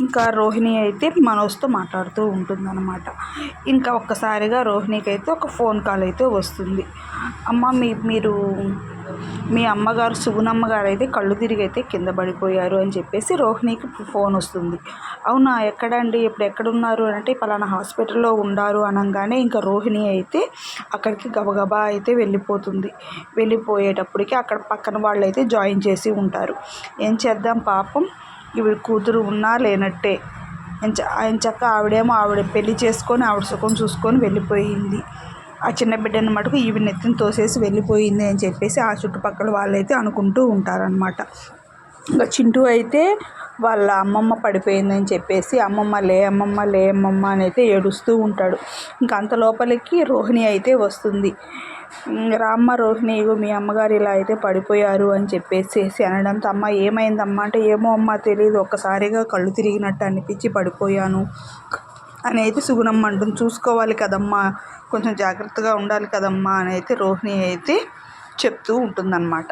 ఇంకా రోహిణి అయితే మనోజ్తో మాట్లాడుతూ ఉంటుందన్నమాట. ఇంకా ఒక్కసారిగా రోహిణికి అయితే ఒక ఫోన్ కాల్ అయితే వస్తుంది. అమ్మ మీ మీరు మీ అమ్మగారు సుగుణమ్మ గారు అయితే కళ్ళు తిరిగి అయితే కింద పడిపోయారు అని చెప్పేసి రోహిణికి ఫోన్ వస్తుంది. అవునా ఎక్కడండి? ఇప్పుడు ఎక్కడున్నారు? అంటే పలానా హాస్పిటల్లో ఉండారు అనగానే ఇంకా రోహిణి అయితే అక్కడికి గబగబా అయితే వెళ్ళిపోతుంది. వెళ్ళిపోయేటప్పటికి అక్కడ పక్కన వాళ్ళు అయితే జాయిన్ చేసి ఉంటారు. ఏం చేద్దాం పాపం? ఈవిడ కూతురు ఉన్నా లేనట్టే. ఆయన చక్క ఆవిడేమో ఆవిడ పెళ్ళి చేసుకొని ఆవిడ సుఖం చూసుకొని వెళ్ళిపోయింది. ఆ చిన్న బిడ్డని మటుకు ఈవిడ నెత్తిన తోసేసి వెళ్ళిపోయింది అని చెప్పేసి ఆ చుట్టుపక్కల వాళ్ళైతే అనుకుంటూ ఉంటారనమాట ఇంకా చింటూ అయితే వాళ్ళ అమ్మమ్మ పడిపోయిందని చెప్పేసి అమ్మమ్మ లే అమ్మమ్మ లే అమ్మమ్మ అని అయితే ఏడుస్తూ ఉంటాడు. ఇంకా అంత లోపలికి రోహిణి అయితే వస్తుంది. రామ్మ రోహిణి మీ అమ్మగారు ఇలా అయితే పడిపోయారు అని చెప్పేసి అనడంతో అమ్మ ఏమైందమ్మా? అంటే ఏమో అమ్మ తెలియదు ఒక్కసారిగా కళ్ళు తిరిగినట్టు అనిపించి పడిపోయాను అని అయితే సుగుణమ్మ అంటుంది. చూసుకోవాలి కదమ్మా కొంచెం జాగ్రత్తగా ఉండాలి కదమ్మా అని అయితే రోహిణి అయితే చెప్తూ ఉంటుందన్నమాట.